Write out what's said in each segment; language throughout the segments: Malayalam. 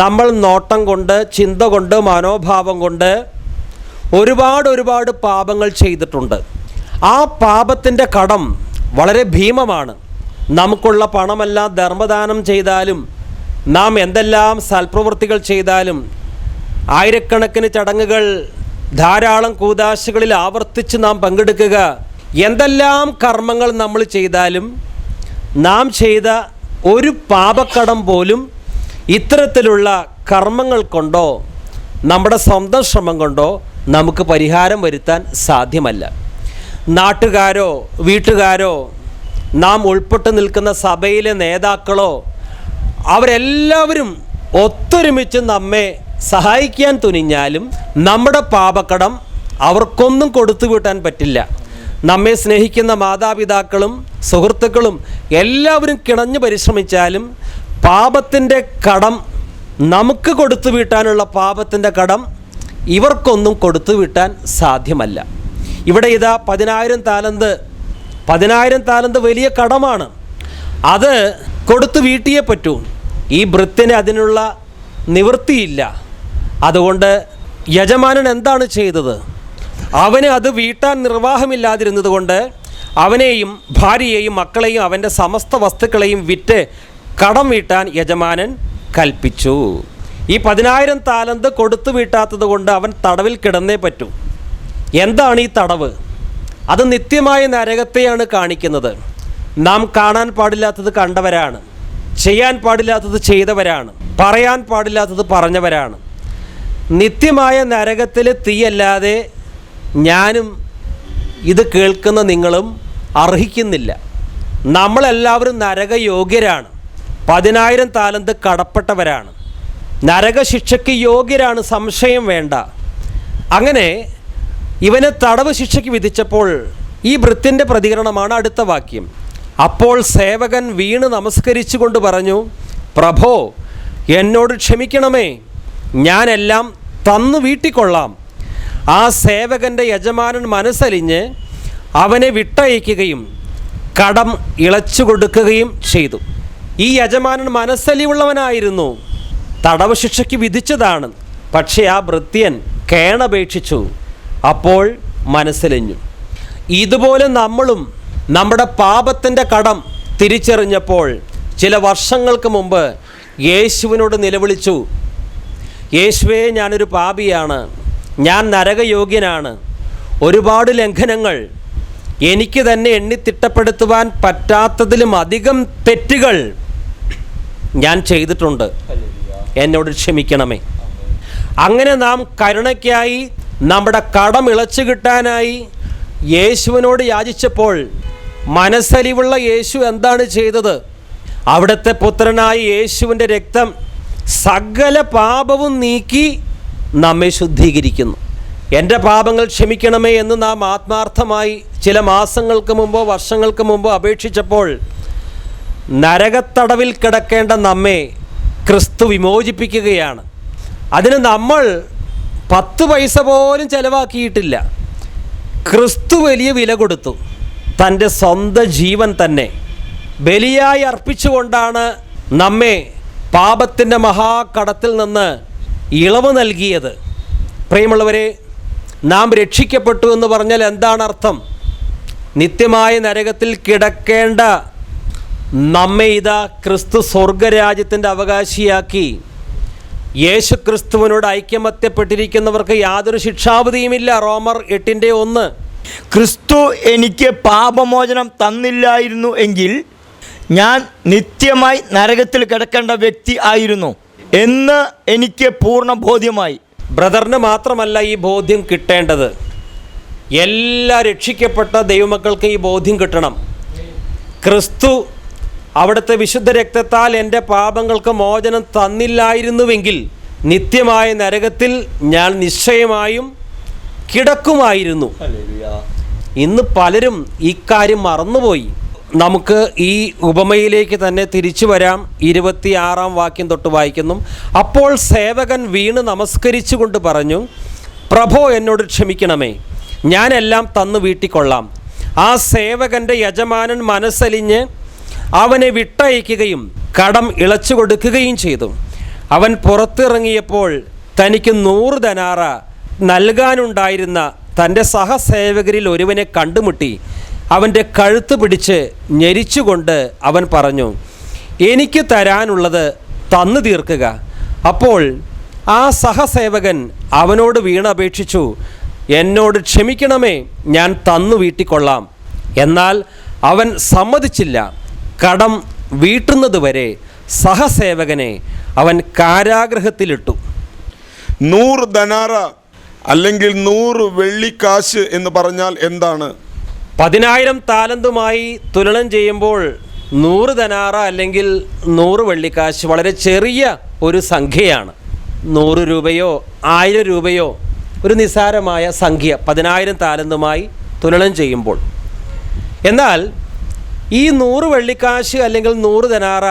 നമ്മൾ നോട്ടം കൊണ്ട് ചിന്ത കൊണ്ട് മനോഭാവം കൊണ്ട് ഒരുപാട് ഒരുപാട് പാപങ്ങൾ ചെയ്തിട്ടുണ്ട്. ആ പാപത്തിന്റെ കടം വളരെ ഭീമമാണ്. നമുക്കുള്ള പണമെല്ലാം ധർമ്മദാനം ചെയ്താലും നാം എന്തെല്ലാം സൽപ്രവൃത്തികൾ ചെയ്താലും ആയിരക്കണക്കിന് ചടങ്ങുകൾ ധാരാളം കൂതാശകളിൽ ആവർത്തിച്ച് നാം പങ്കെടുക്കുക എന്തെല്ലാം കർമ്മങ്ങൾ നമ്മൾ ചെയ്താലും നാം ചെയ്ത ഒരു പാപക്കടം പോലും ഇത്തരത്തിലുള്ള കർമ്മങ്ങൾ കൊണ്ടോ നമ്മുടെ സ്വന്തം ശ്രമം കൊണ്ടോ നമുക്ക് പരിഹാരം വരുത്താൻ സാധ്യമല്ല. നാട്ടുകാരോ വീട്ടുകാരോ നാം ഉൾപ്പെട്ട് നിൽക്കുന്ന സഭയിലെ നേതാക്കളോ അവരെല്ലാവരും ഒത്തൊരുമിച്ച് നമ്മെ സഹായിക്കാൻ തുനിഞ്ഞാലും നമ്മുടെ പാപക്കടം അവർക്കൊന്നും കൊടുത്തു വീട്ടാൻ പറ്റില്ല. നമ്മെ സ്നേഹിക്കുന്ന മാതാപിതാക്കളും സുഹൃത്തുക്കളും എല്ലാവരും കിണഞ്ഞു പരിശ്രമിച്ചാലും പാപത്തിന്റെ കടം നമുക്ക് കൊടുത്തു വീട്ടാനുള്ള പാപത്തിന്റെ കടം ഇവർക്കൊന്നും കൊടുത്തു വീട്ടാൻ സാധ്യമല്ല. ഇവിടെ ഇതാ പതിനായിരം താലന്ത് പതിനായിരം താലന്ത് വലിയ കടമാണ്. അത് കൊടുത്തു വീട്ടിയേ പറ്റൂ. ഈ വൃത്തിന് അതിനുള്ള നിവൃത്തിയില്ല. അതുകൊണ്ട് യജമാനൻ എന്താണ് ചെയ്തത്? അവന് അത് വീട്ടാൻ നിർവാഹമില്ലാതിരുന്നത് കൊണ്ട് അവനെയും ഭാര്യയെയും മക്കളെയും അവന്റെ സമസ്ത വസ്തുക്കളെയും വിറ്റ് കടം വീട്ടാൻ യജമാനൻ കൽപ്പിച്ചു. ഈ പതിനായിരം താലന്ത് കൊടുത്തു വീട്ടാത്തത് കൊണ്ട് അവൻ തടവിൽ കിടന്നേ പറ്റൂ. എന്താണ് ഈ തടവ്? അത് നിത്യമായ നരകത്തെയാണ് കാണിക്കുന്നത്. നാം കാണാൻ പാടില്ലാത്തത് കണ്ടവരാണ്. ചെയ്യാൻ പാടില്ലാത്തത് ചെയ്തവരാണ്. പറയാൻ പാടില്ലാത്തത് പറഞ്ഞവരാണ്. നിത്യമായ നരകത്തിൽ തീയല്ലാതെ ഞാനും ഇത് കേൾക്കുന്ന നിങ്ങളും അർഹിക്കുന്നില്ല. നമ്മളെല്ലാവരും നരകയോഗ്യരാണ്. പതിനായിരം താലന്ത് കടപ്പെട്ടവരാണ്. നരകശിക്ഷയ്ക്ക് യോഗ്യരാണ് സംശയം വേണ്ട. അങ്ങനെ ഇവനെ തടവ് ശിക്ഷയ്ക്ക് വിധിച്ചപ്പോൾ ഈ ഭൃത്യന്റെ പ്രതികരണമാണ് അടുത്ത വാക്യം. അപ്പോൾ സേവകൻ വീണ് നമസ്കരിച്ചുകൊണ്ട് പറഞ്ഞു പ്രഭോ എന്നോട് ക്ഷമിക്കണമേ. ഞാനെല്ലാം തന്നു വീട്ടിക്കൊള്ളാം. ആ സേവകന്റെ യജമാനൻ മനസ്സലിഞ്ഞ് അവനെ വിട്ടയക്കുകയും കടം ഇളച്ചു കൊടുക്കുകയും ചെയ്തു. ഈ യജമാനൻ മനസ്സലിവുള്ളവനായിരുന്നു. തടവ് ശിക്ഷയ്ക്ക് വിധിച്ചതാണ്. പക്ഷേ ആ ഭൃത്യൻ കേണപേക്ഷിച്ചു. അപ്പോൾ മനസ്സലിഞ്ഞു. ഇതുപോലെ നമ്മളും നമ്മുടെ പാപത്തിന്റെ കടം തിരിച്ചറിഞ്ഞപ്പോൾ ചില വർഷങ്ങൾക്ക് മുമ്പ് യേശുവിനോട് നിലവിളിച്ചു. യേശുവേ ഞാനൊരു പാപിയാണ്. ഞാൻ നരകയോഗ്യനാണ്. ഒരുപാട് ലംഘനങ്ങൾ. എനിക്ക് തന്നെ എണ്ണി എണ്ണിത്തിട്ടപ്പെടുത്തുവാൻ പറ്റാത്തതിലും അധികം തെറ്റുകൾ ഞാൻ ചെയ്തിട്ടുണ്ട്. എന്നോട് ക്ഷമിക്കണമേ. അങ്ങനെ നാം കരുണയ്ക്കായി നമ്മുടെ കടം ഇളച്ചു കിട്ടാനായി യേശുവിനോട് യാചിച്ചപ്പോൾ മനസ്സലിവുള്ള യേശു എന്താണ് ചെയ്തത്? അവിടുത്തെ പുത്രനായ യേശുവിന്റെ രക്തം സകല പാപവും നീക്കി നമ്മെ ശുദ്ധീകരിക്കുന്നു. എന്റെ പാപങ്ങൾ ക്ഷമിക്കണമേ എന്ന് നാം ആത്മാർത്ഥമായി ചില മാസങ്ങൾക്ക് മുമ്പോ വർഷങ്ങൾക്ക് മുമ്പോ അപേക്ഷിച്ചപ്പോൾ നരകത്തടവിൽ കിടക്കേണ്ട നമ്മെ ക്രിസ്തു വിമോചിപ്പിക്കുകയാണ്. അതിന് നമ്മൾ പത്ത് പൈസ പോലും ചിലവാക്കിയിട്ടില്ല. ക്രിസ്തു വലിയ വില കൊടുത്തു. തന്റെ സ്വന്തം ജീവൻ തന്നെ ബലിയായി അർപ്പിച്ചുകൊണ്ടാണ് നമ്മെ പാപത്തിന്റെ മഹാകടത്തിൽ നിന്ന് ഇളവ് നൽകിയത്. പ്രിയമുള്ളവരെ നാം രക്ഷിക്കപ്പെട്ടു എന്ന് പറഞ്ഞാൽ എന്താണ് അർത്ഥം? നിത്യമായ നരകത്തിൽ കിടക്കേണ്ട നമ്മെ ഇതാ ക്രിസ്തു സ്വർഗരാജ്യത്തിന്റെ അവകാശിയാക്കി. യേശു ക്രിസ്തുവിനോട് ഐക്യമത്യപ്പെട്ടിരിക്കുന്നവർക്ക് യാതൊരു ശിക്ഷാവധിയുമില്ല. റോമർ എട്ടിന്റെ ഒന്ന്. ക്രിസ്തു എനിക്ക് പാപമോചനം തന്നില്ലായിരുന്നു എങ്കിൽ ഞാൻ നിത്യമായി നരകത്തിൽ കിടക്കേണ്ട വ്യക്തി ആയിരുന്നു. എന്ന് എനിക്ക് പൂർണ ബോധ്യമായി. ബ്രദറിന് മാത്രമല്ല ഈ ബോധ്യം കിട്ടേണ്ടത്. എല്ലാ രക്ഷിക്കപ്പെട്ട ദൈവമക്കൾക്കും ഈ ബോധ്യം കിട്ടണം. ക്രിസ്തു അവിടുത്തെ വിശുദ്ധ രക്തത്താൽ എന്റെ പാപങ്ങൾക്ക് മോചനം തന്നില്ലായിരുന്നുവെങ്കിൽ നിത്യമായ നരകത്തിൽ ഞാൻ നിശ്ചയമായും കിടക്കുമായിരുന്നു. ഇന്ന് പലരും ഇക്കാര്യം മറന്നുപോയി. നമുക്ക് ഈ ഉപമയിലേക്ക് തന്നെ തിരിച്ചു വരാം. ഇരുപത്തിയാറാം വാക്യം തൊട്ട് വായിക്കുന്നു. അപ്പോൾ സേവകൻ വീണ് നമസ്കരിച്ചുകൊണ്ട് പറഞ്ഞു പ്രഭോ എന്നോട് ക്ഷമിക്കണമേ. ഞാനെല്ലാം തന്നു വീട്ടിക്കൊള്ളാം. ആ സേവകന്റെ യജമാനൻ മനസ്സലിഞ്ഞ് അവനെ വിട്ടയക്കുകയും കടം ഇളച്ചു കൊടുക്കുകയും ചെയ്തു. അവൻ പുറത്തിറങ്ങിയപ്പോൾ തനിക്ക് നൂറ് ധനാറ നൽകാനുണ്ടായിരുന്ന തന്റെ സഹസേവകരിൽ ഒരുവനെ കണ്ടുമുട്ടി. അവന്റെ കഴുത്ത് പിടിച്ച് ഞെരിച്ചുകൊണ്ട് അവൻ പറഞ്ഞു എനിക്ക് തരാനുള്ളത് തന്നു തീർക്കുക. അപ്പോൾ ആ സഹസേവകൻ അവനോട് വീണപേക്ഷിച്ചു എന്നോട് ക്ഷമിക്കണമേ ഞാൻ തന്നു വീട്ടിക്കൊള്ളാം. എന്നാൽ അവൻ സമ്മതിച്ചില്ല. കടം വീട്ടുന്നതുവരെ സഹസേവകനെ അവൻ കാരാഗ്രഹത്തിലിട്ടു. നൂറ് ധനാറ അല്ലെങ്കിൽ നൂറ് വെള്ളിക്കാശ് എന്ന് പറഞ്ഞാൽ എന്താണ്? പതിനായിരം താലന്തുമായി തുലനം ചെയ്യുമ്പോൾ നൂറ് ധനാറ അല്ലെങ്കിൽ നൂറ് വെള്ളിക്കാശ് വളരെ ചെറിയ ഒരു സംഖ്യയാണ്. നൂറ് രൂപയോ ആയിരം രൂപയോ ഒരു നിസ്സാരമായ സംഖ്യ പതിനായിരം താലന്തുമായി തുലനം ചെയ്യുമ്പോൾ. എന്നാൽ ഈ നൂറ് വെള്ളിക്കാശ് അല്ലെങ്കിൽ നൂറ് ധനാറ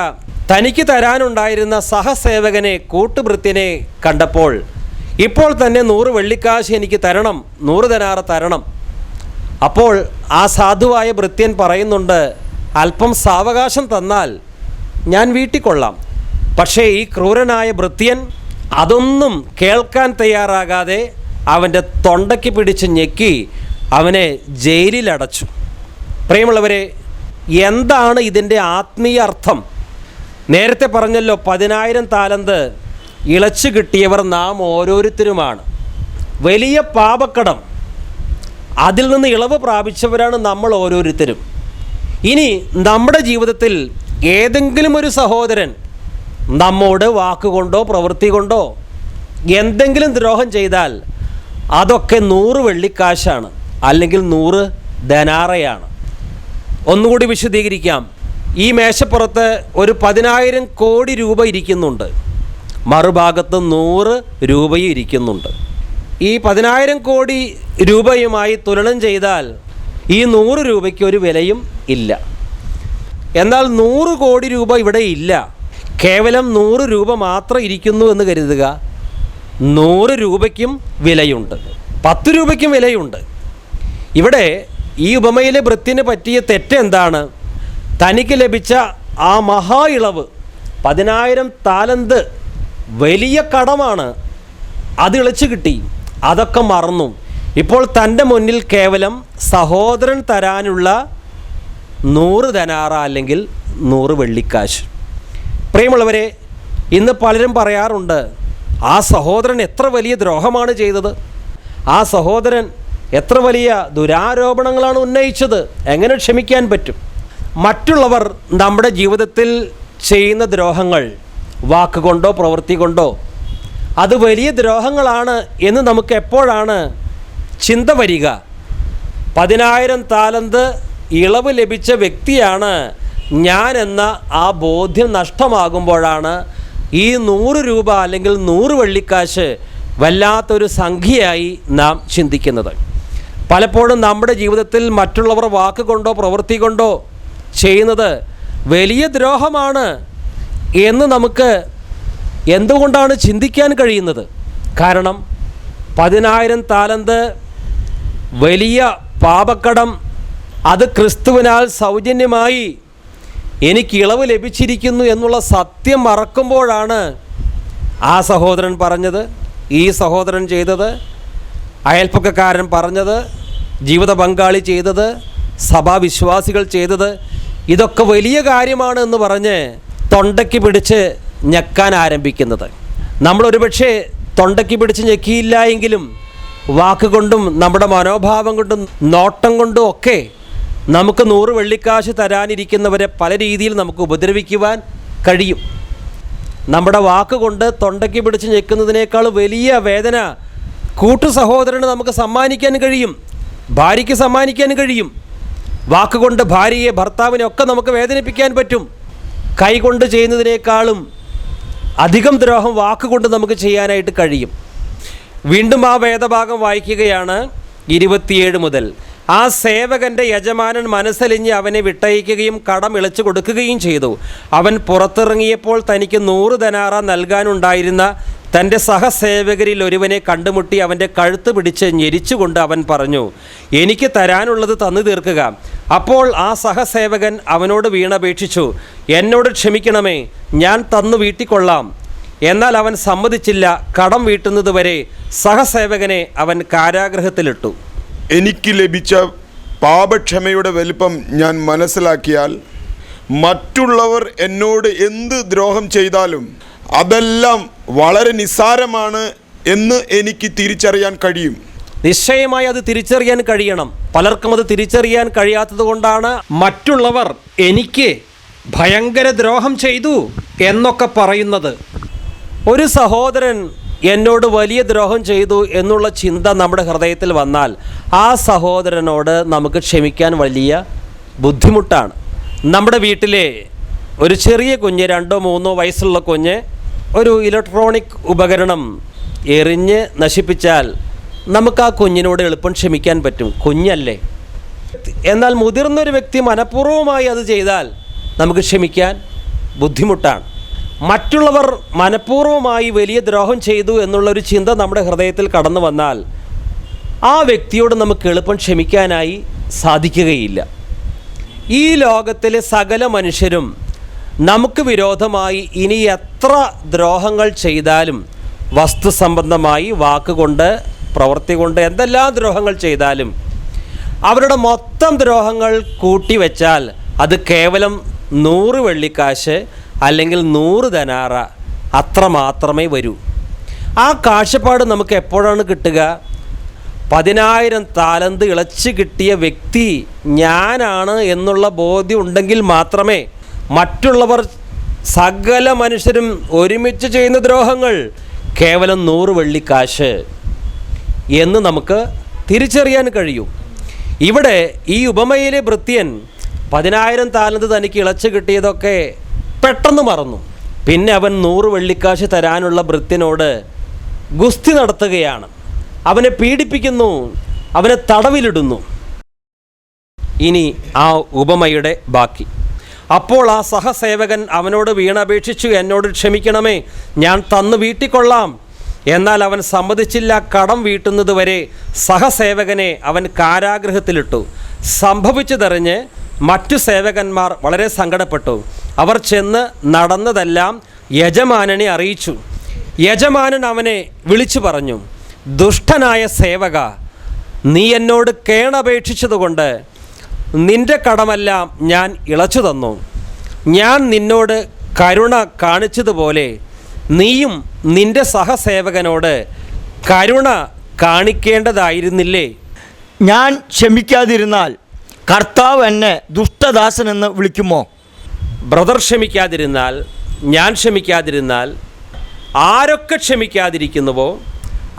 തനിക്ക് തരാനുണ്ടായിരുന്ന സഹസേവകനെ കൂട്ടുവൃത്തിനെ കണ്ടപ്പോൾ ഇപ്പോൾ തന്നെ നൂറ് വെള്ളിക്കാശ് എനിക്ക് തരണം നൂറ് ധനാറ തരണം അപ്പോൾ ആ സാധുവായ ഭൃത്യൻ പറയുന്നുണ്ട് അല്പം സാവകാശം തന്നാൽ ഞാൻ വീട്ടിക്കൊള്ളാം. പക്ഷേ ഈ ക്രൂരനായ ഭൃത്യൻ അതൊന്നും കേൾക്കാൻ തയ്യാറാകാതെ അവന്റെ തൊണ്ടയ്ക്ക് പിടിച്ച് ഞെക്കി അവനെ ജയിലിലടച്ചു. പ്രിയമുള്ളവരെ എന്താണ് ഇതിന്റെ ആത്മീയ അർത്ഥം? നേരത്തെ പറഞ്ഞല്ലോ പതിനായിരം താലന്ത് ഇളച്ചു കിട്ടിയവർ നാം ഓരോരുത്തരുമാണ്. വലിയ പാപക്കടം അതിൽ നിന്ന് ഇളവ് പ്രാപിച്ചവരാണ് നമ്മൾ ഓരോരുത്തരും. ഇനി നമ്മുടെ ജീവിതത്തിൽ ഏതെങ്കിലും ഒരു സഹോദരൻ നമ്മോട് വാക്കുകൊണ്ടോ പ്രവൃത്തി കൊണ്ടോ എന്തെങ്കിലും ദ്രോഹം ചെയ്താൽ അതൊക്കെ നൂറ് വെള്ളിക്കാശാണ് അല്ലെങ്കിൽ നൂറ് ധനാറയാണ്. ഒന്നുകൂടി വിശദീകരിക്കാം. ഈ മേശപ്പുറത്ത് ഒരു പതിനായിരം കോടി രൂപ ഇരിക്കുന്നുണ്ട്. മറുഭാഗത്ത് നൂറ് രൂപയും ഇരിക്കുന്നുണ്ട്. ഈ പതിനായിരം കോടി രൂപയുമായി തുലനം ചെയ്താൽ ഈ നൂറ് രൂപയ്ക്ക് ഒരു വിലയും ഇല്ല. എന്നാൽ നൂറ് കോടി രൂപ ഇവിടെ ഇല്ല. കേവലം നൂറ് രൂപ മാത്രം ഇരിക്കുന്നു എന്ന് കരുതുക. നൂറ് രൂപയ്ക്കും വിലയുണ്ട്. പത്ത് രൂപയ്ക്കും വിലയുണ്ട്. ഇവിടെ ഈ ഉപമയിലെ വൃത്തിന് പറ്റിയ തെറ്റെന്താണ് തനിക്ക് ലഭിച്ച ആ മഹാ ഇളവ് പതിനായിരം താലന്ത് വലിയ കടമാണ്. അത് ഇളച്ചു കിട്ടി. അതൊക്കെ മറന്നു. ഇപ്പോൾ തന്റെ മുന്നിൽ കേവലം സഹോദരൻ തരാനുള്ള നൂറ് ധനാറ അല്ലെങ്കിൽ നൂറ് വെള്ളിക്കാശ്. പ്രിയമുള്ളവരെ ഇന്ന് പലരും പറയാറുണ്ട് ആ സഹോദരൻ എത്ര വലിയ ദ്രോഹമാണ് ചെയ്തത്? ആ സഹോദരൻ എത്ര വലിയ ദുരാരോപണങ്ങളാണ് ഉന്നയിച്ചത്? എങ്ങനെ ക്ഷമിക്കാൻ പറ്റും? മറ്റുള്ളവർ നമ്മുടെ ജീവിതത്തിൽ ചെയ്യുന്ന ദ്രോഹങ്ങൾ വാക്കുകൊണ്ടോ പ്രവൃത്തി കൊണ്ടോ അത് വലിയ ദ്രോഹങ്ങളാണ് എന്ന് നമുക്ക് എപ്പോഴാണ് ചിന്ത വരിക. പതിനായിരം താലന്ത് ഇളവ് ലഭിച്ച വ്യക്തിയാണ് ഞാൻ എന്ന ആ ബോധ്യം നഷ്ടമാകുമ്പോഴാണ് ഈ നൂറ് രൂപ അല്ലെങ്കിൽ നൂറ് വെള്ളിക്കാശ് വല്ലാത്തൊരു സംഖ്യയായി നാം ചിന്തിക്കുന്നത്. പലപ്പോഴും നമ്മുടെ ജീവിതത്തിൽ മറ്റുള്ളവർ വാക്കുകൊണ്ടോ പ്രവൃത്തി കൊണ്ടോ ചെയ്യുന്നത് വലിയ ദ്രോഹമാണ് എന്ന് നമുക്ക് എന്തുകൊണ്ടാണ് ചിന്തിക്കാൻ കഴിയുന്നത്? കാരണം പതിനായിരം താലന്ത് വലിയ പാപക്കടം അത് ക്രിസ്തുവിനാൽ സൗജന്യമായി എനിക്ക് ഇളവ് ലഭിച്ചിരിക്കുന്നു എന്നുള്ള സത്യം മറക്കുമ്പോഴാണ് ആ സഹോദരൻ പറഞ്ഞത് ഈ സഹോദരൻ ചെയ്തത് അയൽപ്പക്കക്കാരൻ പറഞ്ഞത് ജീവിത പങ്കാളി ചെയ്തത് സഭാവിശ്വാസികൾ ചെയ്തത്. ഇതൊക്കെ വലിയ കാര്യമാണ് എന്ന് പറഞ്ഞ് തൊണ്ടയ്ക്ക് പിടിച്ച് ഞെക്കാൻ ആരംഭിക്കുന്നത്. നമ്മൾ ഒരുപക്ഷെ തൊണ്ടയ്ക്ക് പിടിച്ച് ഞെക്കിയില്ല എങ്കിലും വാക്കുകൊണ്ടും നമ്മുടെ മനോഭാവം കൊണ്ടും നോട്ടം കൊണ്ടും ഒക്കെ നമുക്ക് നൂറ് വെള്ളിക്കാശ് തരാനിരിക്കുന്നവരെ പല രീതിയിൽ നമുക്ക് ഉപദ്രവിക്കുവാൻ കഴിയും. നമ്മുടെ വാക്കുകൊണ്ട് തൊണ്ടയ്ക്ക് പിടിച്ച് ഞെക്കുന്നതിനേക്കാൾ വലിയ വേദന കൂട്ടു സഹോദരന് നമുക്ക് സമ്മാനിക്കാൻ കഴിയും. ഭാര്യയ്ക്ക് സമ്മാനിക്കാൻ കഴിയും. വാക്കുകൊണ്ട് ഭാര്യയെ ഭർത്താവിനെ ഒക്കെ നമുക്ക് വേദനിപ്പിക്കാൻ പറ്റും. കൈകൊണ്ട് ചെയ്യുന്നതിനേക്കാളും അധികം ദ്രോഹം വാക്കുകൊണ്ട് നമുക്ക് ചെയ്യാനായിട്ട് കഴിയും. വീണ്ടും ആ വേദഭാഗം വായിക്കുകയാണ് ഇരുപത്തിയേഴ് മുതൽ. ആ സേവകന്റെ യജമാനൻ മനസ്സലിഞ്ഞ് അവനെ വിട്ടയക്കുകയും കടം ഇളച്ചു കൊടുക്കുകയും ചെയ്തു. അവൻ പുറത്തിറങ്ങിയപ്പോൾ തനിക്ക് നൂറ് ധനാറ നൽകാനുണ്ടായിരുന്ന തന്റെ സഹസേവകരിൽ ഒരുവനെ കണ്ടുമുട്ടി അവന്റെ കഴുത്ത് പിടിച്ച് ഞെരിച്ചുകൊണ്ട് അവൻ പറഞ്ഞു എനിക്ക് തരാനുള്ളത് തന്നു തീർക്കുക. അപ്പോൾ ആ സഹസേവകൻ അവനോട് വീണപേക്ഷിച്ചു എന്നോട് ക്ഷമിക്കണമേ ഞാൻ തന്നു വീട്ടിക്കൊള്ളാം. എന്നാൽ അവൻ സമ്മതിച്ചില്ല. കടം വീട്ടുന്നതുവരെ സഹസേവകനെ അവൻ കാരാഗ്രഹത്തിലിട്ടു. എനിക്ക് ലഭിച്ച പാപക്ഷമയുടെ വലിപ്പം ഞാൻ മനസ്സിലാക്കിയാൽ മറ്റുള്ളവർ എന്നോട് എന്ത് ദ്രോഹം ചെയ്താലും അതെല്ലാം വളരെ നിസ്സാരമാണ് എന്ന് എനിക്ക് തിരിച്ചറിയാൻ കഴിയും. നിശ്ചയമായി അത് തിരിച്ചറിയാൻ കഴിയണം. പലർക്കും അത് തിരിച്ചറിയാൻ കഴിയാത്തത് കൊണ്ടാണ് മറ്റുള്ളവർ എനിക്ക് ഭയങ്കര ദ്രോഹം ചെയ്തു എന്നൊക്കെ പറയുന്നത്. ഒരു സഹോദരൻ എന്നോട് വലിയ ദ്രോഹം ചെയ്തു എന്നുള്ള ചിന്ത നമ്മുടെ ഹൃദയത്തിൽ വന്നാൽ ആ സഹോദരനോട് നമുക്ക് ക്ഷമിക്കാൻ വലിയ ബുദ്ധിമുട്ടാണ്. നമ്മുടെ വീട്ടിലെ ഒരു ചെറിയ കുഞ്ഞ് രണ്ടോ മൂന്നോ വയസ്സുള്ള കുഞ്ഞ് ഒരു ഇലക്ട്രോണിക് ഉപകരണം എറിഞ്ഞ് നശിപ്പിച്ചാൽ നമുക്ക് ആ കുഞ്ഞിനോട് എളുപ്പം ക്ഷമിക്കാൻ പറ്റും. കുഞ്ഞല്ലേ. എന്നാൽ മുതിർന്നൊരു വ്യക്തി മനഃപൂർവമായി അത് ചെയ്താൽ നമുക്ക് ക്ഷമിക്കാൻ ബുദ്ധിമുട്ടാണ്. മറ്റുള്ളവർ മനഃപൂർവമായി വലിയ ദ്രോഹം ചെയ്തു എന്നുള്ളൊരു ചിന്ത നമ്മുടെ ഹൃദയത്തിൽ കടന്നു വന്നാൽ ആ വ്യക്തിയോട് നമുക്ക് എളുപ്പം ക്ഷമിക്കാനായി സാധിക്കുകയില്ല. ഈ ലോകത്തിലെ സകല മനുഷ്യരും നമുക്ക് വിരോധമായി ഇനി എത്ര ദ്രോഹങ്ങൾ ചെയ്താലും വസ്തു സംബന്ധമായി വാക്കുകൊണ്ട് പ്രവൃത്തി കൊണ്ട് എന്തെല്ലാം ദ്രോഹങ്ങൾ ചെയ്താലും അവരുടെ മൊത്തം ദ്രോഹങ്ങൾ കൂട്ടിവെച്ചാൽ അത് കേവലം നൂറ് വെള്ളിക്കാശ് അല്ലെങ്കിൽ നൂറ് ധനാറ അത്ര മാത്രമേ വരൂ. ആ കാഴ്ചപ്പാട് നമുക്ക് എപ്പോഴാണ് കിട്ടുക? പതിനായിരം താലന്ത് ഇളച്ച് കിട്ടിയ വ്യക്തി ഞാനാണ് എന്നുള്ള ബോധ്യം ഉണ്ടെങ്കിൽ മാത്രമേ മറ്റുള്ളവർ സകല മനുഷ്യരും ഒരുമിച്ച് ചെയ്യുന്ന ദ്രോഹങ്ങൾ കേവലം നൂറ് വെള്ളിക്കാശ് എന്ന് നമുക്ക് തിരിച്ചറിയാൻ കഴിയും. ഇവിടെ ഈ ഉപമയിലെ ഭൃത്യൻ പതിനായിരം താലന്ത് തനിക്ക് ഇളച്ചു കിട്ടിയതൊക്കെ പെട്ടെന്ന് മറന്നു. പിന്നെ അവൻ നൂറ് വെള്ളിക്കാശ് തരാനുള്ള ഭൃത്യനോട് ഗുസ്തി നടത്തുകയാണ്. അവനെ പീഡിപ്പിക്കുന്നു അവനെ തടവിലിടുന്നു. ഇനി ആ ഉപമയുടെ ബാക്കി. അപ്പോൾ ആ സഹസേവകൻ അവനോട് വീണപേക്ഷിച്ചു എന്നോട് ക്ഷമിക്കണമേ ഞാൻ തന്നു വീട്ടിക്കൊള്ളാം. എന്നാൽ അവൻ സമ്മതിച്ചില്ല. കടം വീട്ടുന്നത് വരെ സഹസേവകനെ അവൻ കാരാഗ്രഹത്തിലിട്ടു. സംഭവിച്ചതറിഞ്ഞ് മറ്റു സേവകന്മാർ വളരെ സങ്കടപ്പെട്ടു. അവർ ചെന്ന് നടന്നതെല്ലാം യജമാനനെ അറിയിച്ചു. യജമാനൻ അവനെ വിളിച്ചു പറഞ്ഞു ദുഷ്ടനായ സേവക നീ എന്നോട് കേണപേക്ഷിച്ചതുകൊണ്ട് നിന്റെ കടമെല്ലാം ഞാൻ ഇളച്ചു തന്നു. ഞാൻ നിന്നോട് കരുണ കാണിച്ചതുപോലെ നീയും നിന്റെ സഹസേവകനോട് കരുണ കാണിക്കേണ്ടതായിരുന്നില്ലേ? ഞാൻ ക്ഷമിക്കാതിരുന്നാൽ കർത്താവ് എന്നെ ദുഷ്ടദാസൻ എന്ന് വിളിക്കുമോ? ബ്രദർ ക്ഷമിക്കാതിരുന്നാൽ ഞാൻ ക്ഷമിക്കാതിരുന്നാൽ ആരൊക്കെ ക്ഷമിക്കാതിരിക്കുന്നുവോ?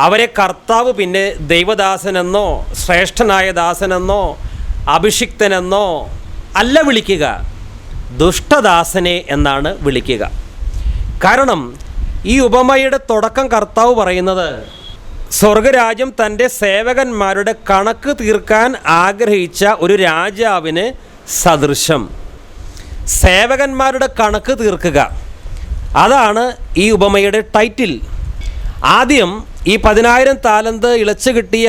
അവരെ കർത്താവ് പിന്നെ ദൈവദാസനെന്നോ ശ്രേഷ്ഠനായ ദാസനെന്നോ അഭിഷിക്തനെന്നോ അല്ല വിളിക്കുക ദുഷ്ടദാസനെ എന്നാണ് വിളിക്കുക. കാരണം ഈ ഉപമയുടെ തുടക്കം കർത്താവ് പറയുന്നത് സ്വർഗരാജ്യം തന്റെ സേവകന്മാരുടെ കണക്ക് തീർക്കാൻ ആഗ്രഹിച്ച ഒരു രാജാവിന് സദൃശം. സേവകന്മാരുടെ കണക്ക് തീർക്കുക. അതാണ് ഈ ഉപമയുടെ ടൈറ്റിൽ. ആദ്യം ഈ പതിനായിരം താലന്ത് ഇളച്ചു കിട്ടിയ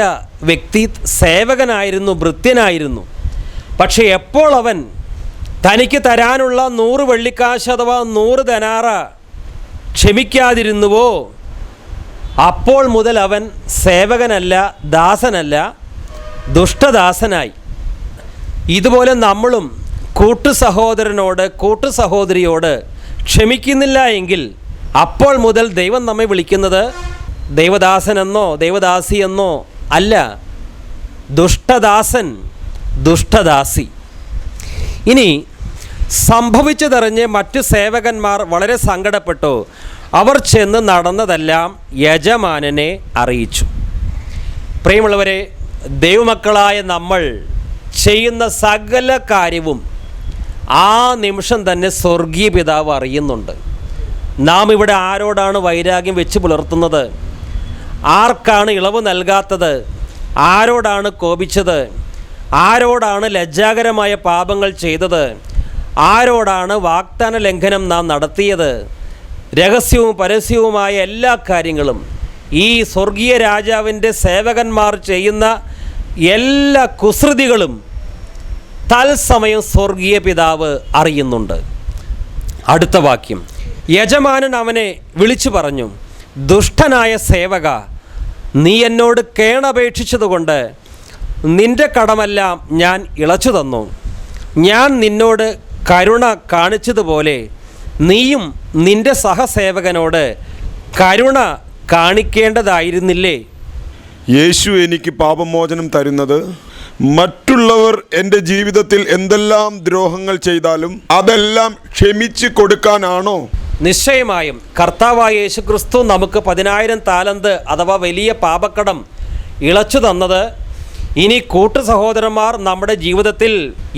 വ്യക്തി സേവകനായിരുന്നു ഭൃത്യനായിരുന്നു. പക്ഷെ എപ്പോൾ അവൻ തനിക്ക് തരാനുള്ള നൂറ് വെള്ളിക്കാശ് അഥവാ നൂറ് ധനാറ ക്ഷമിക്കാതിരുന്നുവോ? അപ്പോൾ മുതൽ അവൻ സേവകനല്ല ദാസനല്ല ദുഷ്ടദാസനായി. ഇതുപോലെ നമ്മളും കൂട്ടു സഹോദരനോട് കൂട്ടു സഹോദരിയോട് ക്ഷമിക്കുന്നില്ല എങ്കിൽ അപ്പോൾ മുതൽ ദൈവം നമ്മെ വിളിക്കുന്നത് ദൈവദാസനെന്നോ ദൈവദാസിയെന്നോ അല്ല ദുഷ്ടദാസൻ ദുഷ്ടദാസി. ഇനി സംഭവിച്ചതറിഞ്ഞ് മറ്റു സേവകന്മാർ വളരെ സങ്കടപ്പെട്ടു. അവർ ചെന്ന് നടന്നതെല്ലാം യജമാനനെ അറിയിച്ചു. പ്രിയമുള്ളവരെ ദൈവമക്കളായ നമ്മൾ ചെയ്യുന്ന സകല കാര്യവും ആ നിമിഷം തന്നെ സ്വർഗീയ പിതാവ് അറിയുന്നുണ്ട്. നാം ഇവിടെ ആരോടാണ് വൈരാഗ്യം വെച്ച് പുലർത്തുന്നത്? ആർക്കാണ് ഇളവ് നൽകാത്തത്? ആരോടാണ് കോപിച്ചത്? ആരോടാണ് ലജ്ജാകരമായ പാപങ്ങൾ ചെയ്തത്? ആരോടാണ് വാഗ്ദാന ലംഘനം നാം നടത്തിയത്? രഹസ്യവും പരസ്യവുമായ എല്ലാ കാര്യങ്ങളും ഈ സ്വർഗീയ രാജാവിന്റെ സേവകന്മാർ ചെയ്യുന്ന എല്ലാ കുസൃതികളും തത്സമയം സ്വർഗീയ പിതാവ് അറിയുന്നുണ്ട്. അടുത്ത വാക്യം. യജമാനൻ അവനെ വിളിച്ചു പറഞ്ഞു ദുഷ്ടനായ സേവക നീ എന്നോട് കേണപേക്ഷിച്ചതുകൊണ്ട് നിന്റെ കടമെല്ലാം ഞാൻ ഇളച്ചു തന്നു. ഞാൻ നിന്നോട് കരുണ കാണിച്ചതുപോലെ നീയും നിന്റെ സഹസേവകനോട് കരുണ കാണിക്കേണ്ടതായിരുന്നില്ലേ? യേശു എനിക്ക് പാപമോചനം തരുന്നത് മറ്റുള്ളവർ എന്റെ ജീവിതത്തിൽ എന്തെല്ലാം ദ്രോഹങ്ങൾ ചെയ്താലും അതെല്ലാം ക്ഷമിച്ച് കൊടുക്കാനാണോ? നിശ്ചയമായും കർത്താവായ യേശുക്രിസ്തു നമുക്ക് പതിനായിരം താലന്ത് അഥവാ വലിയ പാപക്കടം ഇളച്ചു തന്നത് ഇനി കൂട്ടു സഹോദരന്മാർ നമ്മുടെ ജീവിതത്തിൽ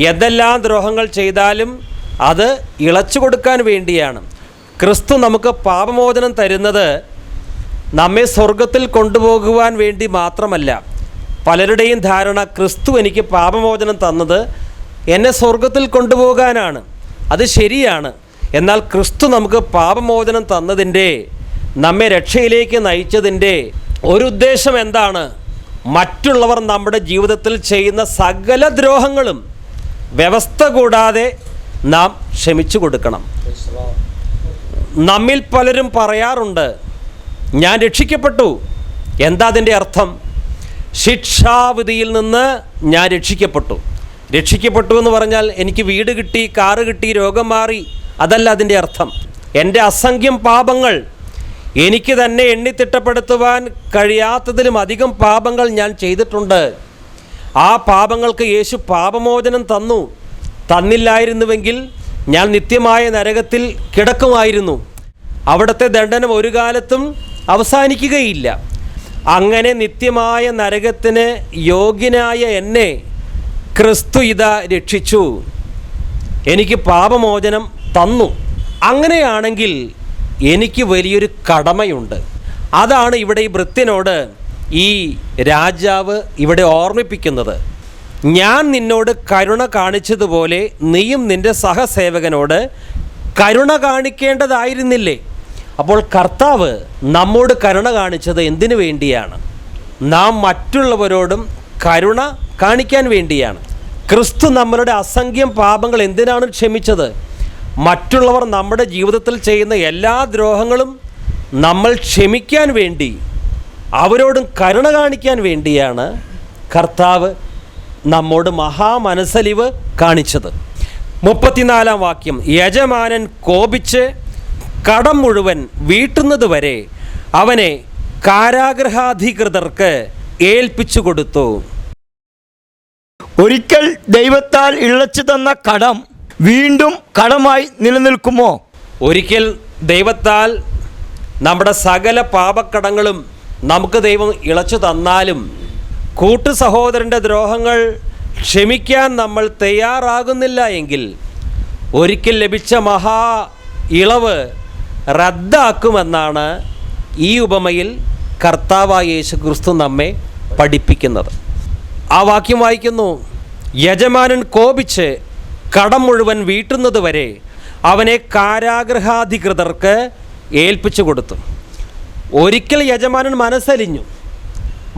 എന്തെല്ലാം ദ്രോഹങ്ങൾ ചെയ്താലും അത് ഇളച്ചു കൊടുക്കാൻ വേണ്ടിയാണ്. ക്രിസ്തു നമുക്ക് പാപമോചനം തരുന്നത് നമ്മെ സ്വർഗത്തിൽ കൊണ്ടുപോകുവാൻ വേണ്ടി മാത്രമല്ല. പലരുടെയും ധാരണ ക്രിസ്തു എനിക്ക് പാപമോചനം തന്നത് എന്നെ സ്വർഗത്തിൽ കൊണ്ടുപോകാനാണ്. അത് ശരിയാണ്. എന്നാൽ ക്രിസ്തു നമുക്ക് പാപമോചനം തന്നതിന്റെ നമ്മെ രക്ഷയിലേക്ക് നയിച്ചതിന്റെ ഒരു ഉദ്ദേശം എന്താണ്? മറ്റുള്ളവർ നമ്മുടെ ജീവിതത്തിൽ ചെയ്യുന്ന സകല ദ്രോഹങ്ങളും വ്യവസ്ഥ കൂടാതെ നാം ക്ഷമിച്ചു കൊടുക്കണം. നമ്മിൽ പലരും പറയാറുണ്ട് ഞാൻ രക്ഷിക്കപ്പെട്ടു. എന്താ അതിന്റെ അർത്ഥം? ശിക്ഷാവിധിയിൽ നിന്ന് ഞാൻ രക്ഷിക്കപ്പെട്ടു. രക്ഷിക്കപ്പെട്ടു എന്ന് പറഞ്ഞാൽ എനിക്ക് വീട് കിട്ടി കാറ് കിട്ടി രോഗം മാറി അതല്ല അതിന്റെ അർത്ഥം. എന്റെ അസംഖ്യം പാപങ്ങൾ എനിക്ക് തന്നെ എണ്ണിത്തിട്ടപ്പെടുത്തുവാൻ കഴിയാത്തതിലും അധികം പാപങ്ങൾ ഞാൻ ചെയ്തിട്ടുണ്ട്. ആ പാപങ്ങൾക്ക് യേശു പാപമോചനം തന്നു. തന്നില്ലായിരുന്നുവെങ്കിൽ ഞാൻ നിത്യമായ നരകത്തിൽ കിടക്കുമായിരുന്നു. അവിടുത്തെ ദണ്ഡനം ഒരു കാലത്തും അവസാനിക്കുകയില്ല. അങ്ങനെ നിത്യമായ നരകത്തിന് യോഗ്യനായ എന്നെ ക്രിസ്തു ഇതാ രക്ഷിച്ചു. എനിക്ക് പാപമോചനം തന്നു. അങ്ങനെയാണെങ്കിൽ എനിക്ക് വലിയൊരു കടമയുണ്ട്. അതാണ് ഇവിടെ ഈ ഭൃത്യനോട് ഈ രാജാവ് ഇവിടെ ഓർമ്മിപ്പിക്കുന്നത്. ഞാൻ നിന്നോട് കരുണ കാണിച്ചതുപോലെ നീയും നിന്റെ സഹസേവകനോട് കരുണ കാണിക്കേണ്ടതായിരുന്നില്ലേ? അപ്പോൾ കർത്താവ് നമ്മോട് കരുണ കാണിച്ചത് എന്തിനു വേണ്ടിയാണ്? നാം മറ്റുള്ളവരോടും കരുണ കാണിക്കാൻ വേണ്ടിയാണ്. ക്രിസ്തു നമ്മളുടെ അസംഖ്യം പാപങ്ങൾ എന്തിനാണ് ക്ഷമിച്ചത്? മറ്റുള്ളവർ നമ്മുടെ ജീവിതത്തിൽ ചെയ്യുന്ന എല്ലാ ദ്രോഹങ്ങളും നമ്മൾ ക്ഷമിക്കാൻ വേണ്ടി അവരോടും കരുണ കാണിക്കാൻ വേണ്ടിയാണ് കർത്താവ് നമ്മോട് മഹാമനസലിവ് കാണിച്ചത്. മുപ്പത്തിനാലാം വാക്യം യജമാനൻ കോപിച്ച് കടം മുഴുവൻ വീട്ടുന്നത് വരെ അവനെ കാരാഗ്രഹാധികൃതർക്ക് ഏൽപ്പിച്ചു കൊടുത്തു. ഒരിക്കൽ ദൈവത്താൽ ഇളച്ചു തന്ന കടം വീണ്ടും കടമായി നിലനിൽക്കുമോ? ഒരിക്കൽ ദൈവത്താൽ നമ്മുടെ സകല പാപക്കടങ്ങളും നമുക്ക് ദൈവം ഇളച്ചു തന്നാലും കൂട്ടു സഹോദരന്റെ ദ്രോഹങ്ങൾ ക്ഷമിക്കാൻ നമ്മൾ തയ്യാറാകുന്നില്ല എങ്കിൽ ഒരിക്കൽ ലഭിച്ച മഹാ ഇളവ് റദ്ദാക്കുമെന്നാണ് ഈ ഉപമയിൽ കർത്താവായ യേശു ക്രിസ്തു നമ്മെ പഠിപ്പിക്കുന്നത്. ആ വാക്യം വായിക്കുന്നു. യജമാനൻ കോപിച്ച് കടം മുഴുവൻ വീട്ടുന്നത് വരെ അവനെ കാരാഗ്രഹാധികൃതർക്ക് ഏൽപ്പിച്ചു കൊടുത്തു. ഒരിക്കൽ യജമാനൻ മനസ്സലിഞ്ഞു.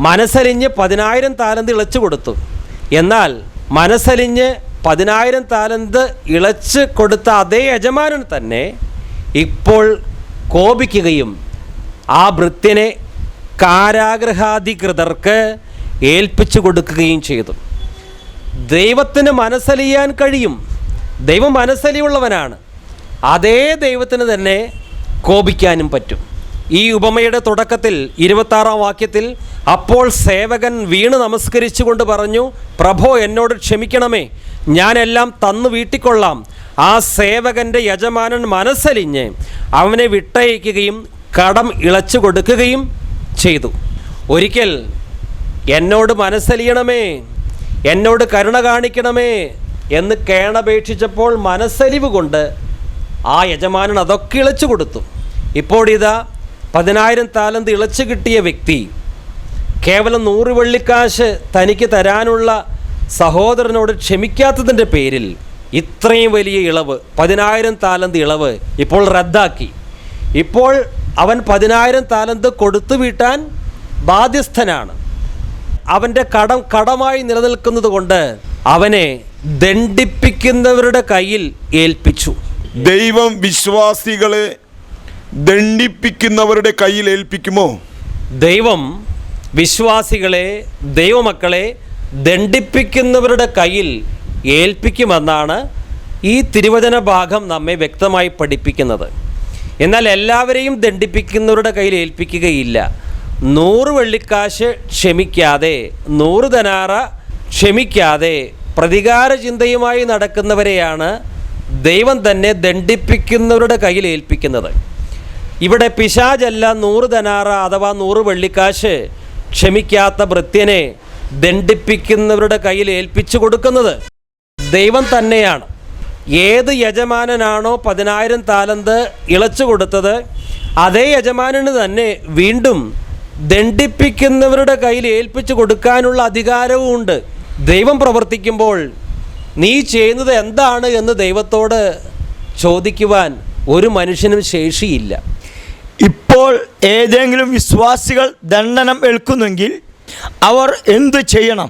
മനസ്സലിഞ്ഞ് പതിനായിരം താലന്ത് ഇളച്ചു കൊടുത്തു. എന്നാൽ മനസ്സലിഞ്ഞ് പതിനായിരം താലന്ത് ഇളച്ച് കൊടുത്ത അതേ യജമാനൻ തന്നെ ഇപ്പോൾ കോപിക്കുകയും ആ ഭൃത്യനെ കാരാഗ്രഹാധികൃതർക്ക് ഏൽപ്പിച്ചു കൊടുക്കുകയും ചെയ്തു. ദൈവത്തിന് മനസ്സലിയാൻ കഴിയും. ദൈവം മനസ്സലിയുള്ളവനാണ് അതേ ദൈവത്തിന് തന്നെ കോപിക്കാനും പറ്റും. ഈ ഉപമയുടെ തുടക്കത്തിൽ ഇരുപത്താറാം വാക്യത്തിൽ അപ്പോൾ സേവകൻ വീണ് നമസ്കരിച്ചുകൊണ്ട് പറഞ്ഞു പ്രഭോ എന്നോട് ക്ഷമിക്കണമേ. ഞാനെല്ലാം തന്നു വീട്ടിക്കൊള്ളാം. ആ സേവകന്റെ യജമാനൻ മനസ്സലിഞ്ഞ് അവനെ വിട്ടയക്കുകയും കടം ഇളച്ചു കൊടുക്കുകയും ചെയ്തു. ഒരിക്കൽ എന്നോട് മനസ്സലിയണമേ. എന്നോട് കരുണ കാണിക്കണമേ എന്ന് കേണപേക്ഷിച്ചപ്പോൾ മനസ്സലിവ് കൊണ്ട് ആ യജമാനൻ അതൊക്കെ ഇളച്ചു കൊടുത്തു. ഇപ്പോൾ ഇതാ പതിനായിരം താലന്ത് ഇളച്ചു കിട്ടിയ വ്യക്തി. കേവലം നൂറ് വെള്ളിക്കാശ് തനിക്ക് തരാനുള്ള സഹോദരനോട് ക്ഷമിക്കാത്തതിന്റെ പേരിൽ ഇത്രയും വലിയ ഇളവ് പതിനായിരം താലന്ത് ഇളവ് ഇപ്പോൾ റദ്ദാക്കി. ഇപ്പോൾ അവൻ പതിനായിരം താലന്ത് കൊടുത്തു വീട്ടാൻ ബാധ്യസ്ഥനാണ്. അവന്റെ കടം കടമായി നിലനിൽക്കുന്നത് കൊണ്ട് അവനെ ദണ്ഡിപ്പിക്കുന്നവരുടെ കയ്യിൽ ഏൽപ്പിച്ചു. ദൈവം വിശ്വാസികളെ ദണ്ഡിപ്പിക്കുന്നവരുടെ കയ്യിൽ ഏൽപ്പിക്കുമോ? ദൈവം വിശ്വാസികളെ ദൈവമക്കളെ ദണ്ഡിപ്പിക്കുന്നവരുടെ കയ്യിൽ ഏൽപ്പിക്കുമെന്നാണ് ഈ തിരുവചന ഭാഗം നമ്മെ വ്യക്തമായി പഠിപ്പിക്കുന്നത്. എന്നാൽ എല്ലാവരെയും ദണ്ഡിപ്പിക്കുന്നവരുടെ കയ്യിൽ ഏൽപ്പിക്കുകയില്ല. നൂറ് വെള്ളിക്കാശ് ക്ഷമിക്കാതെ നൂറ് ധനാറ ക്ഷമിക്കാതെ പ്രതികാര ചിന്തയുമായി നടക്കുന്നവരെയാണ് ദൈവം തന്നെ ദണ്ഡിപ്പിക്കുന്നവരുടെ കയ്യിൽ ഏൽപ്പിക്കുന്നത്. ഇവിടെ പിശാചല്ല നൂറ് ധനാറ അഥവാ നൂറ് വെള്ളിക്കാശ് ക്ഷമിക്കാത്ത ഭൃത്യനെ ദണ്ഡിപ്പിക്കുന്നവരുടെ കയ്യിൽ ഏൽപ്പിച്ചു കൊടുക്കുന്നത് ദൈവം തന്നെയാണ്. ഏത് യജമാനനാണോ പതിനായിരം താലന്ത് ഇളച്ചു കൊടുത്തത് അതേ യജമാനന് തന്നെ വീണ്ടും ദണ്ഡിപ്പിക്കുന്നവരുടെ കയ്യിൽ ഏൽപ്പിച്ചു കൊടുക്കാനുള്ള അധികാരവും ഉണ്ട്. ദൈവം പ്രവർത്തിക്കുമ്പോൾ നീ ചെയ്യുന്നത് എന്താണ് എന്ന് ദൈവത്തോട് ചോദിക്കുവാൻ ഒരു മനുഷ്യനും ശേഷിയില്ല. ഇപ്പോൾ ഏതെങ്കിലും വിശ്വാസികൾ ദണ്ഡനം ഏൽക്കുന്നെങ്കിൽ അവർ എന്തു ചെയ്യണം?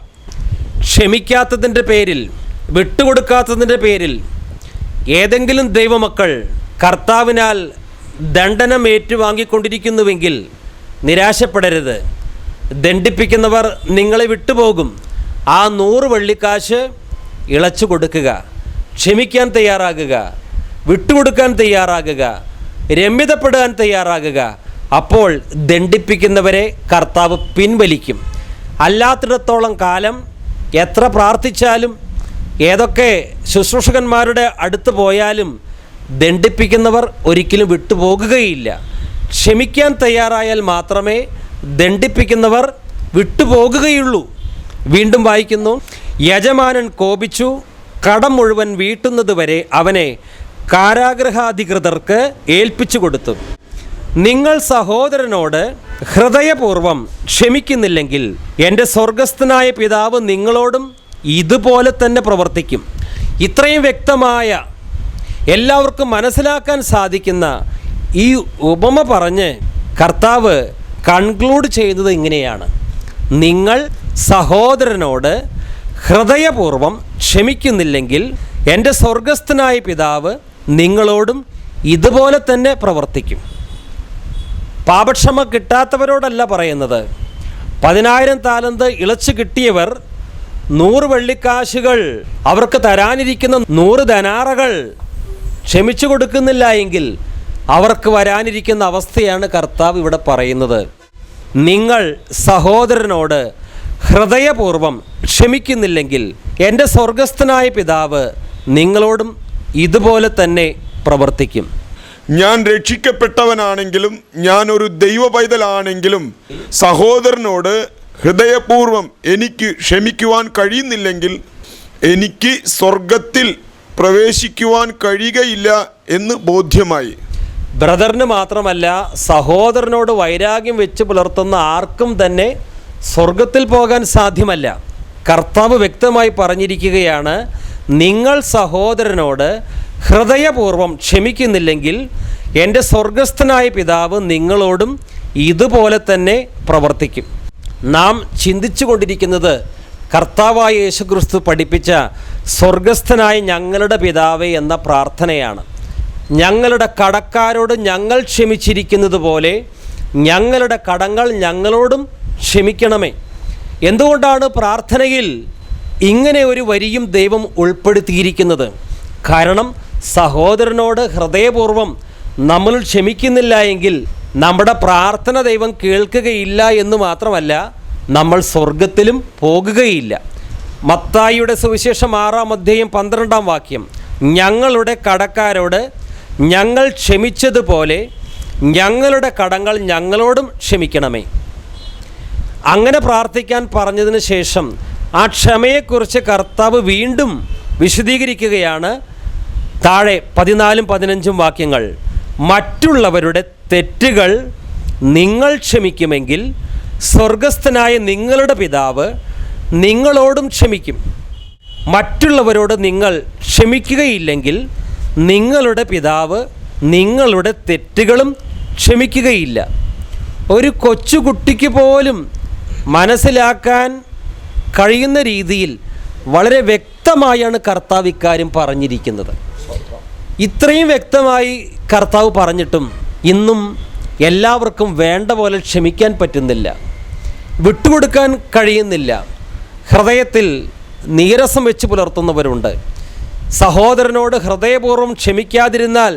ക്ഷമിക്കാത്തതിന്റെ പേരിൽ വിട്ടുകൊടുക്കാത്തതിന്റെ പേരിൽ ഏതെങ്കിലും ദൈവമക്കൾ കർത്താവിനാൽ ദണ്ഡനം ഏറ്റുവാങ്ങിക്കൊണ്ടിരിക്കുന്നുവെങ്കിൽ നിരാശപ്പെടരുത്. ദണ്ഡിപ്പിക്കുന്നവർ നിങ്ങളെ വിട്ടുപോകും. ആ നൂറ് വെള്ളിക്കാശ് ഇളച്ചു കൊടുക്കുക. ക്ഷമിക്കാൻ തയ്യാറാകുക. വിട്ടുകൊടുക്കാൻ തയ്യാറാകുക. രമ്യതപ്പെടാൻ തയ്യാറാകുക. അപ്പോൾ ദണ്ഡിപ്പിക്കുന്നവരെ കർത്താവ് പിൻവലിക്കും. അല്ലാത്തിടത്തോളം കാലം എത്ര പ്രാർത്ഥിച്ചാലും ഏതൊക്കെ ശുശ്രൂഷകന്മാരുടെ അടുത്ത് പോയാലും ദണ്ഡിപ്പിക്കുന്നവർ ഒരിക്കലും വിട്ടുപോകുകയില്ല. ക്ഷമിക്കാൻ തയ്യാറായാൽ മാത്രമേ ദണ്ഡിപ്പിക്കുന്നവർ വിട്ടുപോകുകയുള്ളൂ. വീണ്ടും വായിക്കുന്നു യജമാനൻ കോപിച്ചു കടം മുഴുവൻ വീട്ടുന്നതുവരെ അവനെ കാരാഗ്രഹാധികൃതർക്ക് ഏൽപ്പിച്ചു കൊടുത്തു. നിങ്ങൾ സഹോദരനോട് ഹൃദയപൂർവം ക്ഷമിക്കുന്നില്ലെങ്കിൽ എന്റെ സ്വർഗസ്ഥനായ പിതാവ് നിങ്ങളോടും ഇതുപോലെ തന്നെ പ്രവർത്തിക്കും. ഇത്രയും വ്യക്തമായ എല്ലാവർക്കും മനസ്സിലാക്കാൻ സാധിക്കുന്ന ഈ ഉപമ പറഞ്ഞ് കർത്താവ് കൺക്ലൂഡ് ചെയ്യുന്നത് ഇങ്ങനെയാണ്. നിങ്ങൾ സഹോദരനോട് ഹൃദയപൂർവം ക്ഷമിക്കുന്നില്ലെങ്കിൽ എന്റെ സ്വർഗസ്ഥനായ പിതാവ് നിങ്ങളോടും ഇതുപോലെ തന്നെ പ്രവർത്തിക്കും. പാപക്ഷമ കിട്ടാത്തവരോടല്ല പറയുന്നത്. പതിനായിരം താലന്ത് ഇളച്ചു കിട്ടിയവർ നൂറ് വെള്ളിക്കാശുകൾ അവർക്ക് തരാനിരിക്കുന്ന നൂറ് ധനാറകൾ ക്ഷമിച്ചു കൊടുക്കുന്നില്ല എങ്കിൽ അവർക്ക് വരാനിരിക്കുന്ന അവസ്ഥയാണ് കർത്താവ് ഇവിടെ പറയുന്നത്. നിങ്ങൾ സഹോദരനോട് ഹൃദയപൂർവം ക്ഷമിക്കുന്നില്ലെങ്കിൽ എന്റെ സ്വർഗസ്ഥനായ പിതാവ് നിങ്ങളോടും ഇതുപോലെ തന്നെ പ്രവർത്തിക്കും. ഞാൻ രക്ഷിക്കപ്പെട്ടവനാണെങ്കിലും ഞാൻ ഒരു ദൈവ പൈതലാണെങ്കിലും സഹോദരനോട് ഹൃദയപൂർവം എനിക്ക് ക്ഷമിക്കുവാൻ കഴിയുന്നില്ലെങ്കിൽ എനിക്ക് സ്വർഗത്തിൽ പ്രവേശിക്കുവാൻ കഴിയുകയില്ല എന്ന് ബോധ്യമായി. ബ്രദറിന് മാത്രമല്ല സഹോദരനോട് വൈരാഗ്യം വെച്ച് പുലർത്തുന്ന ആർക്കും തന്നെ സ്വർഗത്തിൽ പോകാൻ സാധ്യമല്ല. കർത്താവ് വ്യക്തമായി പറഞ്ഞിരിക്കുകയാണ് നിങ്ങൾ സഹോദരനോട് ഹൃദയപൂർവം ക്ഷമിക്കുന്നില്ലെങ്കിൽ എന്റെ സ്വർഗസ്ഥനായ പിതാവ് നിങ്ങളോടും ഇതുപോലെ തന്നെ പ്രവർത്തിക്കും. നാം ചിന്തിച്ചു കൊണ്ടിരിക്കുന്നത് കർത്താവായ യേശുക്രിസ്തു പഠിപ്പിച്ച സ്വർഗസ്ഥനായ ഞങ്ങളുടെ പിതാവേ എന്ന പ്രാർത്ഥനയാണ്. ഞങ്ങളുടെ കടക്കാരോട് ഞങ്ങൾ ക്ഷമിച്ചിരിക്കുന്നത് പോലെ ഞങ്ങളുടെ കടങ്ങൾ ഞങ്ങളോടും ക്ഷമിക്കണമേ. എന്തുകൊണ്ടാണ് പ്രാർത്ഥനയിൽ ഇങ്ങനെ ഒരു വരിയും ദൈവം ഉൾപ്പെടുത്തിയിരിക്കുന്നത്? കാരണം സഹോദരനോട് ഹൃദയപൂർവം നമ്മൾ ക്ഷമിക്കുന്നില്ല എങ്കിൽ നമ്മുടെ പ്രാർത്ഥന ദൈവം കേൾക്കുകയില്ല എന്ന് മാത്രമല്ല നമ്മൾ സ്വർഗത്തിലും പോകുകയില്ല. മത്തായിയുടെ സുവിശേഷം ആറാം അധ്യായം പന്ത്രണ്ടാം വാക്യം ഞങ്ങളുടെ കടക്കാരോട് ഞങ്ങൾ ക്ഷമിച്ചതുപോലെ ഞങ്ങളുടെ കടങ്ങൾ ഞങ്ങളോടും ക്ഷമിക്കണമേ. അങ്ങനെ പ്രാർത്ഥിക്കാൻ പറഞ്ഞതിന് ശേഷം ആ ക്ഷമയെക്കുറിച്ച് കർത്താവ് വീണ്ടും വിശദീകരിക്കുകയാണ്. താഴെ പതിനാലും പതിനഞ്ചും വാക്യങ്ങൾ. മറ്റുള്ളവരുടെ തെറ്റുകൾ നിങ്ങൾ ക്ഷമിക്കുമെങ്കിൽ സ്വർഗസ്ഥനായ നിങ്ങളുടെ പിതാവ് നിങ്ങളോടും ക്ഷമിക്കും. മറ്റുള്ളവരോട് നിങ്ങൾ ക്ഷമിക്കുകയില്ലെങ്കിൽ നിങ്ങളുടെ പിതാവ് നിങ്ങളുടെ തെറ്റുകളും ക്ഷമിക്കുകയില്ല. ഒരു കൊച്ചുകുട്ടിക്ക് പോലും മനസ്സിലാക്കാൻ കഴിയുന്ന രീതിയിൽ വളരെ വ്യക്തമായാണ് കർത്താവ് ഇക്കാര്യം പറഞ്ഞിരിക്കുന്നത്. ഇത്രയും വ്യക്തമായി കർത്താവ് പറഞ്ഞിട്ടും ഇന്നും എല്ലാവർക്കും വേണ്ട പോലെ ക്ഷമിക്കാൻ പറ്റുന്നില്ല. വിട്ടുകൊടുക്കാൻ കഴിയുന്നില്ല. ഹൃദയത്തിൽ നീരസം വെച്ച് പുലർത്തുന്നവരുണ്ട്. സഹോദരനോട് ഹൃദയപൂർവം ക്ഷമിക്കാതിരുന്നാൽ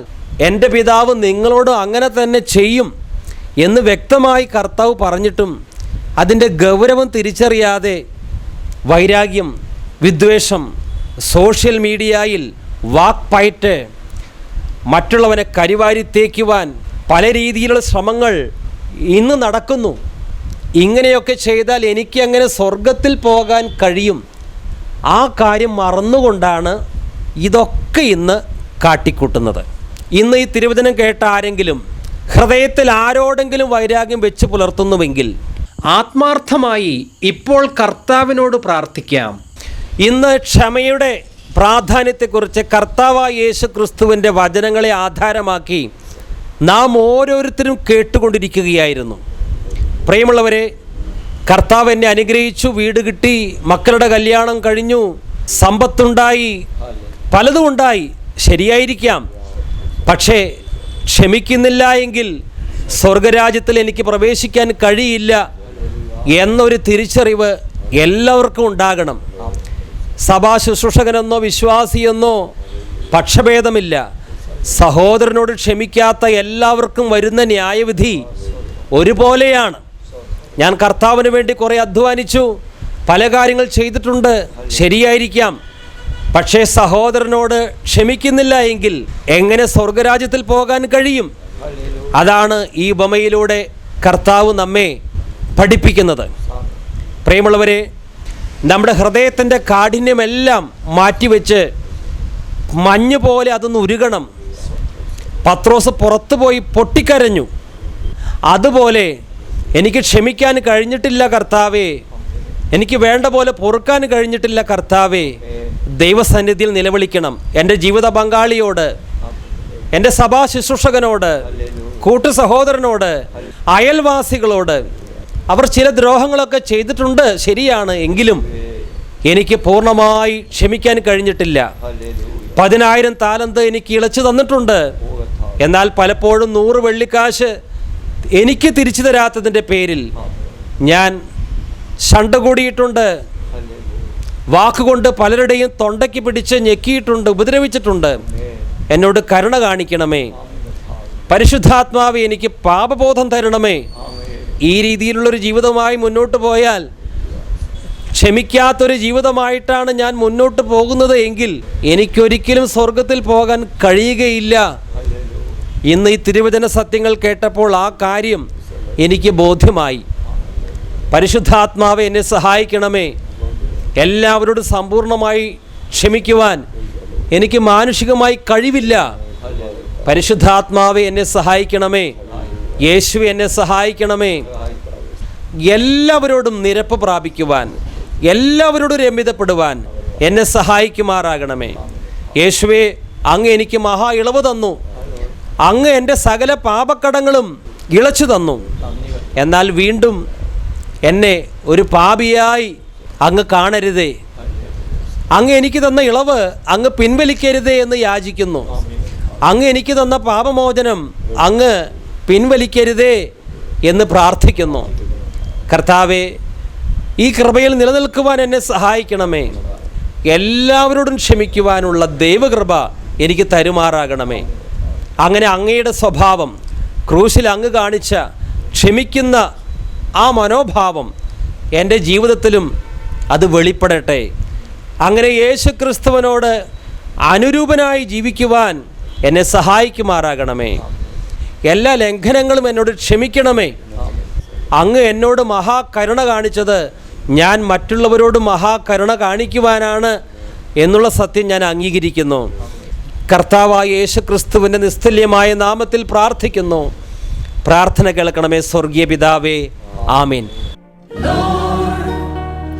എന്റെ പിതാവ് നിങ്ങളോട് അങ്ങനെ തന്നെ ചെയ്യും എന്ന് വ്യക്തമായി കർത്താവ് പറഞ്ഞിട്ടും അതിന്റെ ഗൗരവം തിരിച്ചറിയാതെ വൈരാഗ്യം വിദ്വേഷം സോഷ്യൽ മീഡിയയിൽ വാക്പയറ്റ് മറ്റുള്ളവനെ കരിവാരി തേക്കുവാൻ പല രീതിയിലുള്ള ശ്രമങ്ങൾ ഇന്ന് നടക്കുന്നു. ഇങ്ങനെയൊക്കെ ചെയ്താൽ എനിക്ക് അങ്ങനെ സ്വർഗത്തിൽ പോകാൻ കഴിയും. ആ കാര്യം മറന്നുകൊണ്ടാണ് ഇതൊക്കെ ഇന്ന് കാട്ടിക്കൂട്ടുന്നത്. ഇന്ന് ഈ തിരുവചനം കേട്ട ആരെങ്കിലും ഹൃദയത്തിൽ ആരോടെങ്കിലും വൈരാഗ്യം വെച്ച് പുലർത്തുന്നുവെങ്കിൽ ആത്മാർത്ഥമായി ഇപ്പോൾ കർത്താവിനോട് പ്രാർത്ഥിക്കാം. ഇന്ന് ക്ഷമയുടെ പ്രാധാന്യത്തെക്കുറിച്ച് കർത്താവായ യേശു ക്രിസ്തുവിന്റെ വചനങ്ങളെ ആധാരമാക്കി നാം ഓരോരുത്തരും കേട്ടുകൊണ്ടിരിക്കുകയായിരുന്നു. പ്രിയമുള്ളവരെ കർത്താവ് എന്നെ അനുഗ്രഹിച്ചു വീട് കിട്ടി മക്കളുടെ കല്യാണം കഴിഞ്ഞു സമ്പത്തുണ്ടായി പലതും ഉണ്ടായി. ശരിയായിരിക്കാം. പക്ഷേ ക്ഷമിക്കുന്നില്ല എങ്കിൽ സ്വർഗരാജ്യത്തിൽ എനിക്ക് പ്രവേശിക്കാൻ കഴിയില്ല എന്നൊരു തിരിച്ചറിവ് എല്ലാവർക്കും ഉണ്ടാകണം. സഭാ ശുശ്രൂഷകനെന്നോ വിശ്വാസിയെന്നോ പക്ഷഭേദമില്ല. സഹോദരനോട് ക്ഷമിക്കാത്ത എല്ലാവർക്കും വരുന്ന ന്യായവിധി ഒരുപോലെയാണ്. ഞാൻ കർത്താവിന് വേണ്ടി കുറേ അധ്വാനിച്ചു. പല കാര്യങ്ങൾ ചെയ്തിട്ടുണ്ട്. ശരിയായിരിക്കാം. പക്ഷേ സഹോദരനോട് ക്ഷമിക്കുന്നില്ല എങ്കിൽ എങ്ങനെ സ്വർഗരാജ്യത്തിൽ പോകാൻ കഴിയും? അതാണ് ഈ ഉപമയിലൂടെ കർത്താവ് നമ്മെ പഠിപ്പിക്കുന്നത്. പ്രിയമുള്ളവരെ നമ്മുടെ ഹൃദയത്തിന്റെ കാഠിന്യമെല്ലാം മാറ്റിവെച്ച് മഞ്ഞ് പോലെ അതൊന്ന് ഉരുകണം. പത്രോസ് പുറത്തു പോയി പൊട്ടിക്കരഞ്ഞു. അതുപോലെ എനിക്ക് ക്ഷമിക്കാൻ കഴിഞ്ഞിട്ടില്ല കർത്താവേ. എനിക്ക് വേണ്ട പോലെ പൊറുക്കാൻ കഴിഞ്ഞിട്ടില്ല കർത്താവേ. ദൈവസന്നിധിയിൽ നിലവിളിക്കണം. എന്റെ ജീവിത പങ്കാളിയോട് എന്റെ സഭാ ശുശ്രൂഷകനോട് കൂട്ടു സഹോദരനോട് അയൽവാസികളോട് അവർ ചില ദ്രോഹങ്ങളൊക്കെ ചെയ്തിട്ടുണ്ട് ശരിയാണ്. എങ്കിലും എനിക്ക് പൂർണമായി ക്ഷമിക്കാൻ കഴിഞ്ഞിട്ടില്ല. പതിനായിരം താലന്ത് എനിക്ക് ഇളച്ചു തന്നിട്ടുണ്ട്. എന്നാൽ പലപ്പോഴും നൂറ് വെള്ളിക്കാശ് എനിക്ക് തിരിച്ചു തരാത്തതിന്റെ പേരിൽ ഞാൻ ഷണ്ട് കൂടിയിട്ടുണ്ട്. വാക്കുകൊണ്ട് പലരുടെയും തൊണ്ടയ്ക്ക് പിടിച്ച് ഞെക്കിയിട്ടുണ്ട് ഉപദ്രവിച്ചിട്ടുണ്ട്. എന്നോട് കരുണ കാണിക്കണമേ. പരിശുദ്ധാത്മാവ് എനിക്ക് പാപബോധം തരണമേ. ഈ രീതിയിലുള്ളൊരു ജീവിതമായി മുന്നോട്ട് പോയാൽ ക്ഷമിക്കാത്തൊരു ജീവിതമായിട്ടാണ് ഞാൻ മുന്നോട്ട് പോകുന്നത് എങ്കിൽ എനിക്കൊരിക്കലും സ്വർഗത്തിൽ പോകാൻ കഴിയുകയില്ല. ഇന്ന് ഈ തിരുവചന സത്യങ്ങൾ കേട്ടപ്പോൾ ആ കാര്യം എനിക്ക് ബോധ്യമായി. പരിശുദ്ധാത്മാവ് എന്നെ സഹായിക്കണമേ. എല്ലാവരോടും സമ്പൂർണമായി ക്ഷമിക്കുവാൻ എനിക്ക് മാനുഷികമായി കഴിവില്ല. പരിശുദ്ധാത്മാവ് എന്നെ സഹായിക്കണമേ. യേശു എന്നെ സഹായിക്കണമേ. എല്ലാവരോടും നിരപ്പ് പ്രാപിക്കുവാൻ എല്ലാവരോടും രമ്യതപ്പെടുവാൻ എന്നെ സഹായിക്കുമാറാകണമേ. യേശുവെ അങ്ങ് എനിക്ക് മഹാ ഇളവ് തന്നു. അങ്ങ് എന്റെ സകല പാപക്കടങ്ങളും ഇളച്ചു തന്നു. എന്നാൽ വീണ്ടും എന്നെ ഒരു പാപിയായി അങ്ങ് കാണരുതേ. അങ്ങ് എനിക്ക് തന്ന ഇളവ് അങ്ങ് പിൻവലിക്കരുതേ എന്ന് യാചിക്കുന്നു. അങ്ങ് എനിക്ക് തന്ന പാപമോചനം അങ്ങ് പിൻവലിക്കരുതേ എന്ന് പ്രാർത്ഥിക്കുന്നു. കർത്താവെ ഈ കൃപയിൽ നിലനിൽക്കുവാൻ എന്നെ സഹായിക്കണമേ. എല്ലാവരോടും ക്ഷമിക്കുവാനുള്ള ദൈവകൃപ എനിക്ക് തരുമാറാകണമേ. അങ്ങനെ അങ്ങയുടെ സ്വഭാവം ക്രൂശിൽ അങ്ങ് കാണിച്ച ക്ഷമിക്കുന്ന ആ മനോഭാവം എന്റെ ജീവിതത്തിലും അത് വെളിപ്പെടട്ടെ. അങ്ങനെ യേശു ക്രിസ്തുവിനോട് അനുരൂപനായി ജീവിക്കുവാൻ എന്നെ സഹായിക്കുമാറാകണമേ. എല്ലാ ലംഘനങ്ങളും എന്നോട് ക്ഷമിക്കണമേ. അങ്ങ് എന്നോട് മഹാകരുണ കാണിച്ചത് ഞാൻ മറ്റുള്ളവരോട് മഹാകരുണ കാണിക്കുവാനാണ് എന്നുള്ള സത്യം ഞാൻ അംഗീകരിക്കുന്നു. കർത്താവായ യേശു ക്രിസ്തുവിന്റെ നിസ്തുല്യമായ നാമത്തിൽ പ്രാർത്ഥിക്കുന്നു. പ്രാർത്ഥന കേൾക്കണമേ സ്വർഗീയ പിതാവേ. ആമീൻ.